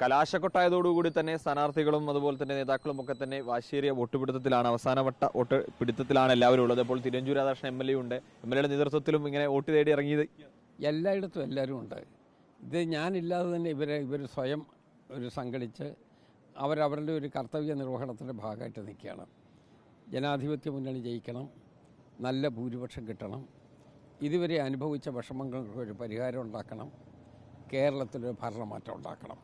കലാശക്കൊട്ടായതോടുകൂടി തന്നെ സ്ഥാനാർത്ഥികളും അതുപോലെ തന്നെ നേതാക്കളും ഒക്കെ തന്നെ വാശേറിയ വോട്ടുപിടുത്തത്തിലാണ് അവസാനവട്ട വോട്ട് പിടുത്തത്തിലാണ് എല്ലാവരും ഉള്ളത്. അപ്പോൾ Thiruvanchoor Radhakrishnan M L A ഉണ്ട്. എം എൽ എയുടെ നേതൃത്വത്തിലും ഇങ്ങനെ വോട്ട് തേടി ഇറങ്ങിയത്? എല്ലായിടത്തും എല്ലാവരും ഉണ്ട്. ഇത് ഞാനില്ലാതെ തന്നെ ഇവരെ ഇവർ സ്വയം ഒരു സംഘടിച്ച് അവരവരുടെ ഒരു കർത്തവ്യ നിർവഹണത്തിന്റെ ഭാഗമായിട്ട് നിൽക്കുകയാണ്. ജനാധിപത്യ മുന്നണി ജയിക്കണം. നല്ല ഭൂരിപക്ഷം കിട്ടണം. ഇതുവരെ അനുഭവിച്ച വിഷമങ്ങൾക്ക് ഒരു പരിഹാരം ഉണ്ടാക്കണം. കേരളത്തിലൊരു ഭരണമാറ്റം ഉണ്ടാക്കണം.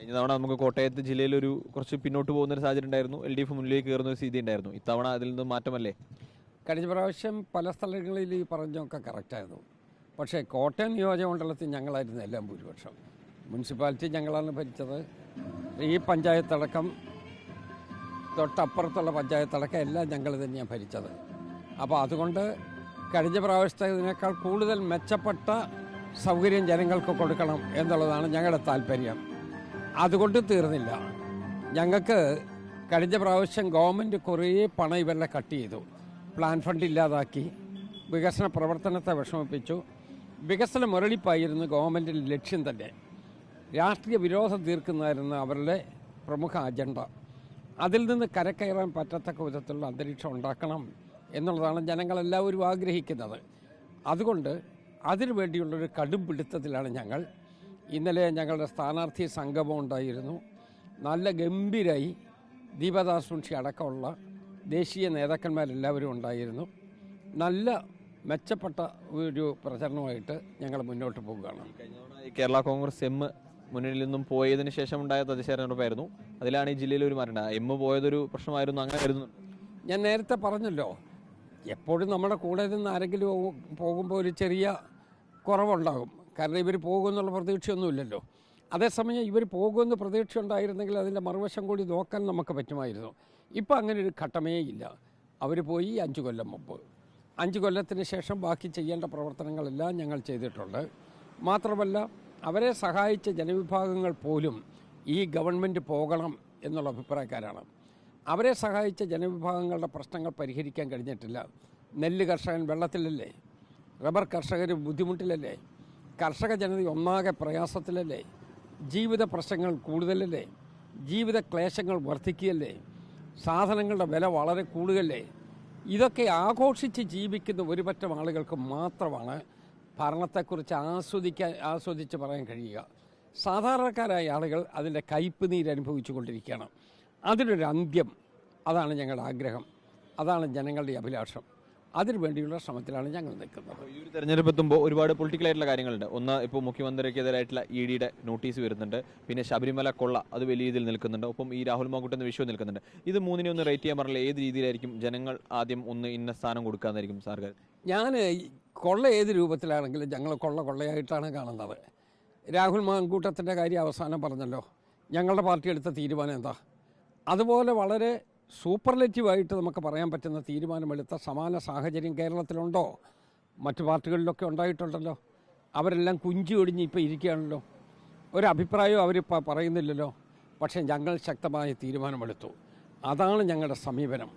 കഴിഞ്ഞ തവണ നമുക്ക് കോട്ടയത്ത് ജില്ലയിൽ ഒരു കുറച്ച് പിന്നോട്ട് പോകുന്ന ഒരു സാഹചര്യം ഉണ്ടായിരുന്നു. എൽ ഡി എഫ് മുന്നിലേക്ക് കയറുന്ന ഒരു സ്ഥിതി ഉണ്ടായിരുന്നു. ഇത്തവണ അതിൽ നിന്ന് മാറ്റമല്ലേ? കഴിഞ്ഞ പ്രാവശ്യം പല സ്ഥലങ്ങളിൽ ഈ പറഞ്ഞൊക്കെ കറക്റ്റായിരുന്നു പക്ഷേ കോട്ടയം നിയോജകമണ്ഡലത്തിൽ ഞങ്ങളായിരുന്നു എല്ലാം ഭൂരിപക്ഷം. മുനിസിപ്പാലിറ്റി ഞങ്ങളാണ് ഭരിച്ചത്. ഈ പഞ്ചായത്തടക്കം തൊട്ടപ്പുറത്തുള്ള പഞ്ചായത്തടക്കം എല്ലാം ഞങ്ങൾ തന്നെയാണ് ഭരിച്ചത്. അപ്പോൾ അതുകൊണ്ട് കഴിഞ്ഞ പ്രാവശ്യത്തേതിനേക്കാൾ കൂടുതൽ മെച്ചപ്പെട്ട സൗകര്യം ജനങ്ങൾക്ക് കൊടുക്കണം എന്നുള്ളതാണ് ഞങ്ങളുടെ താല്പര്യം. അതുകൊണ്ട് തീർന്നില്ല. ഞങ്ങൾക്ക് കഴിഞ്ഞ പ്രാവശ്യം ഗവൺമെന്റ് കുറേ പണം ഇവരുടെ കട്ട് ചെയ്തു. പ്ലാൻ ഫണ്ട് ഇല്ലാതാക്കി. വികസന പ്രവർത്തനത്തെ വിഷമിപ്പിച്ചു. വികസന മുരളിപ്പായിരുന്നു ഗവൺമെന്റിന്റെ ലക്ഷ്യം തന്നെ. രാഷ്ട്രീയ വിരോധം തീർക്കുന്നതായിരുന്നു അവരുടെ പ്രമുഖ അജണ്ട. അതിൽ നിന്ന് കരക്കയറാൻ പറ്റത്തക്ക വിധത്തിലുള്ള അന്തരീക്ഷം ഉണ്ടാക്കണം എന്നുള്ളതാണ് ജനങ്ങളെല്ലാവരും ആഗ്രഹിക്കുന്നത്. അതുകൊണ്ട് അതിനു വേണ്ടിയുള്ളൊരു കടും പിടുത്തത്തിലാണ് ഞങ്ങൾ ഇന്നലെ ഞങ്ങളുടെ സ്ഥാനാർത്ഥി സംഗമം ഉണ്ടായിരുന്നു. നല്ല ഗംഭീരായി ദീപദാസ് മുൻഷി അടക്കമുള്ള ദേശീയ നേതാക്കന്മാരെല്ലാവരും ഉണ്ടായിരുന്നു. നല്ല മെച്ചപ്പെട്ട ഒരു പ്രചരണമായിട്ട് ഞങ്ങൾ മുന്നോട്ട് പോവുകയാണ്. കേരള കോൺഗ്രസ് എം മുന്നിൽ നിന്നും പോയതിന് ശേഷം ഉണ്ടായ തെരഞ്ഞെടുപ്പായിരുന്നു അതിലാണ് ഈ ജില്ലയിൽ ഒരു മാറ്റം. എം പോയതൊരു പ്രശ്നമായിരുന്നു അങ്ങനെ കരുതുന്നു ഞാൻ നേരത്തെ പറഞ്ഞല്ലോ എപ്പോഴും നമ്മുടെ കൂടെ നിന്ന് ആരെങ്കിലും പോകുമ്പോൾ ഒരു ചെറിയ കുറവുണ്ടാകും. കാരണം ഇവർ പോകുമെന്നുള്ള പ്രതീക്ഷയൊന്നുമില്ലല്ലോ. അതേസമയം ഇവർ പോകുമെന്ന് പ്രതീക്ഷ ഉണ്ടായിരുന്നെങ്കിൽ അതിന്റെ മറുവശം കൂടി നോക്കാൻ നമുക്ക് പറ്റുമായിരുന്നു. ഇപ്പം അങ്ങനെ ഒരു ഘട്ടമേ ഇല്ല. അവർ പോയി അഞ്ച് കൊല്ലം മുമ്പ്. അഞ്ച് കൊല്ലത്തിന് ശേഷം ബാക്കി ചെയ്യേണ്ട പ്രവർത്തനങ്ങളെല്ലാം ഞങ്ങൾ ചെയ്തിട്ടുണ്ട്. മാത്രമല്ല അവരെ സഹായിച്ച ജനവിഭാഗങ്ങൾ പോലും ഈ ഗവൺമെന്റ് പോകണം എന്നുള്ള അഭിപ്രായക്കാരാണ്. അവരെ സഹായിച്ച ജനവിഭാഗങ്ങളുടെ പ്രശ്നങ്ങൾ പരിഹരിക്കാൻ കഴിഞ്ഞിട്ടില്ല. നെല്ല് കർഷകൻ വെള്ളത്തിലല്ലേ? റബ്ബർ കർഷകർ ബുദ്ധിമുട്ടിലല്ലേ? കർഷക ജനത ഒന്നാകെ പ്രയാസത്തിലല്ലേ? ജീവിത പ്രശ്നങ്ങൾ കൂടുതലല്ലേ? ജീവിത ക്ലേശങ്ങൾ വർദ്ധിക്കുകയല്ലേ സാധനങ്ങളുടെ വില വളരെ കൂടുകയല്ലേ ഇതൊക്കെ ആഘോഷിച്ച് ജീവിക്കുന്ന ഒരുപറ്റം ആളുകൾക്ക് മാത്രമാണ് ഭരണത്തെക്കുറിച്ച് ആസ്വദിക്കാൻ ആസ്വദിച്ച് പറയാൻ കഴിയുക. സാധാരണക്കാരായ ആളുകൾ അതിന്റെ കയ്പ് നീര് അനുഭവിച്ചു കൊണ്ടിരിക്കുകയാണ്. അതിനൊരു അന്ത്യം അതാണ് ഞങ്ങളുടെ ആഗ്രഹം. അതാണ് ജനങ്ങളുടെ അഭിലാഷം. അതിനു വേണ്ടിയുള്ള ശ്രമത്തിലാണ് ഞങ്ങൾ നിൽക്കുന്നത്. ഈ ഒരു തെരഞ്ഞെടുപ്പ് എത്തുമ്പോൾ ഒരുപാട് പൊളിറ്റിക്കൽ ആയിട്ടുള്ള കാര്യങ്ങളുണ്ട്. ഒന്ന് ഇപ്പോൾ മുഖ്യമന്ത്രിക്കെതിരായിട്ടുള്ള ഇ ഡിയുടെ നോട്ടീസ് വരുന്നുണ്ട്. പിന്നെ ശബരിമല കൊള്ള അത് വലിയ രീതിയിൽ നിൽക്കുന്നുണ്ട്. ഒപ്പം ഈ രാഹുൽ മാങ്കുട്ട് എന്ന വിഷയം നിൽക്കുന്നുണ്ട്. ഇത് മൂന്നിനെ ഒന്ന് റേറ്റ് ചെയ്യാൻ പറഞ്ഞാൽ ഏത് രീതിയിലായിരിക്കും ജനങ്ങൾ ആദ്യം ഒന്ന് ഇന്ന സ്ഥാനം കൊടുക്കാന്നായിരിക്കും സാർ ഞാൻ കൊള്ള ഏത് രൂപത്തിലാണെങ്കിലും ഞങ്ങൾ കൊള്ള കൊള്ളയായിട്ടാണ് കാണുന്നത്. രാഹുൽ മാങ്കൂട്ടത്തിന്റെ കാര്യം അവസാനം പറഞ്ഞല്ലോ. ഞങ്ങളുടെ പാർട്ടി എടുത്ത തീരുമാനം എന്താ? അതുപോലെ വളരെ സൂപ്പർലെറ്റീവായിട്ട് നമുക്ക് പറയാൻ പറ്റുന്ന തീരുമാനമെടുത്ത സമാന സാഹചര്യം കേരളത്തിലുണ്ടോ? മറ്റു പാർട്ടികളിലൊക്കെ ഉണ്ടായിട്ടുണ്ടല്ലോ. അവരെല്ലാം കുഞ്ചി ഒടിഞ്ഞ് ഇപ്പോൾ ഇരിക്കുകയാണല്ലോ. ഒരു അഭിപ്രായവും അവർ പറയുന്നില്ലല്ലോ. പക്ഷേ ഞങ്ങൾ ശക്തമായ തീരുമാനമെടുത്തു. അതാണ് ഞങ്ങളുടെ സമീപനം.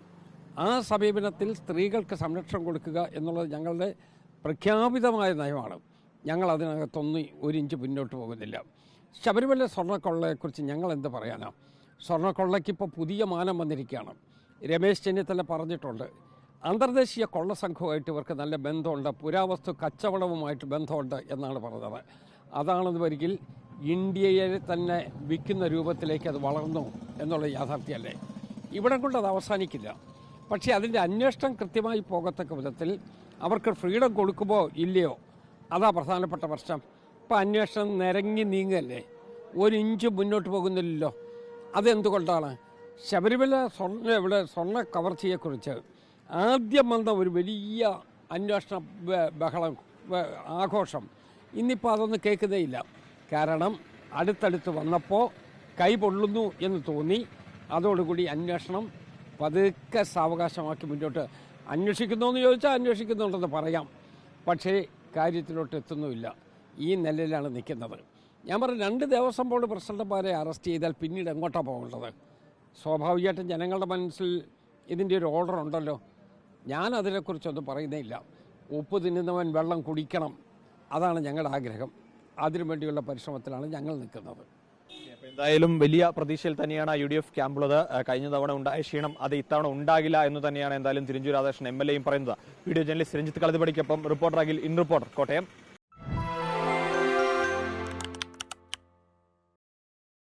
ആ സമീപനത്തിൽ സ്ത്രീകൾക്ക് സംരക്ഷണം കൊടുക്കുക എന്നുള്ളത് ഞങ്ങളുടെ പ്രഖ്യാപിതമായ നയമാണ്. ഞങ്ങൾ അതിനകത്തൊന്നും ഒരു ഇഞ്ച് മുന്നോട്ട് പോകുന്നില്ല. ശബരിമല സ്വർണക്കൊള്ളയെക്കുറിച്ച് ഞങ്ങൾ എന്ത് പറയാനാ? സ്വർണക്കൊള്ളയ്ക്ക് ഇപ്പോൾ പുതിയ മാനം വന്നിരിക്കുകയാണ്. രമേശ് ചെന്നിത്തല പറഞ്ഞിട്ടുണ്ട് അന്തർദേശീയ കൊള്ള സംഘവുമായിട്ട് ഇവർക്ക് നല്ല ബന്ധമുണ്ട് പുരാവസ്തു കച്ചവടവുമായിട്ട് ബന്ധമുണ്ട് എന്നാണ് പറഞ്ഞത്. അതാണെന്ന് വരികിൽ ഇന്ത്യയെ തന്നെ വിൽക്കുന്ന രൂപത്തിലേക്ക് അത് വളർന്നു എന്നുള്ള യാഥാർത്ഥ്യമല്ലേ? ഇവിടെ കൊണ്ട് അത് അവസാനിക്കില്ല. പക്ഷേ അതിന്റെ അന്വേഷണം കൃത്യമായി പോകത്തക്ക വിധത്തിൽ അവർക്ക് ഫ്രീഡം കൊടുക്കുമോ ഇല്ലയോ? അതാ പ്രധാനപ്പെട്ട പ്രശ്നം. ഇപ്പം അന്വേഷണം നിരങ്ങി നീങ്ങല്ലേ ഒരു ഇഞ്ച് മുന്നോട്ട് പോകുന്നില്ലല്ലോ. അതെന്തുകൊണ്ടാണ്? ശബരിമല സ്വർണ ഇവിടെ സ്വർണ കവർച്ചയെക്കുറിച്ച് ആദ്യം വന്ന ഒരു വലിയ അന്വേഷണ ബഹളം ആഘോഷം. ഇന്നിപ്പോൾ അതൊന്നും കേൾക്കുന്നേയില്ല. കാരണം അടുത്തടുത്ത് വന്നപ്പോൾ കൈ പൊള്ളുന്നു എന്ന് തോന്നി. അതോടുകൂടി അന്വേഷണം പതുക്കെ സാവകാശമാക്കി മുന്നോട്ട്. അന്വേഷിക്കുന്നു എന്ന് ചോദിച്ചാൽ അന്വേഷിക്കുന്നുണ്ടെന്ന് പറയാം. പക്ഷേ കാര്യത്തിലോട്ട് എത്തുന്നുമില്ല ഈ നിലയിലാണ് നിൽക്കുന്നത്. ഞാൻ പറഞ്ഞു രണ്ട് ദേവസ്വം ബോർഡ് പ്രസിഡന്റുമാരെ അറസ്റ്റ് ചെയ്താൽ പിന്നീട് എങ്ങോട്ടാണ് പോകേണ്ടത്? സ്വാഭാവികമായിട്ടും ജനങ്ങളുടെ മനസ്സിൽ ഇതിന്റെ ഒരു ഓർഡർ ഉണ്ടല്ലോ. ഞാൻ അതിനെക്കുറിച്ചൊന്നും പറയുന്നില്ല ഉപ്പ് തിന്നുന്നവൻ വെള്ളം കുടിക്കണം. അതാണ് ഞങ്ങളുടെ ആഗ്രഹം. അതിനു വേണ്ടിയുള്ള പരിശ്രമത്തിലാണ് ഞങ്ങൾ നിൽക്കുന്നത്. എന്തായാലും വലിയ പ്രതീക്ഷയിൽ തന്നെയാണ് യു ഡി എഫ് ക്യാമ്പുള്ളത് കഴിഞ്ഞ തവണ ഉണ്ടായ ക്ഷീണം അത് ഇത്തവണ ഉണ്ടാകില്ല എന്ന് തന്നെയാണ് എന്തായാലും തിരുഞ്ചൂർ രാധാകൃഷ്ണൻ എം എൽ എയും പറയുന്നത്. Video journalist Ranjith കളതിപടിക്കൊപ്പം reporter Akhil in reporter Kottayam.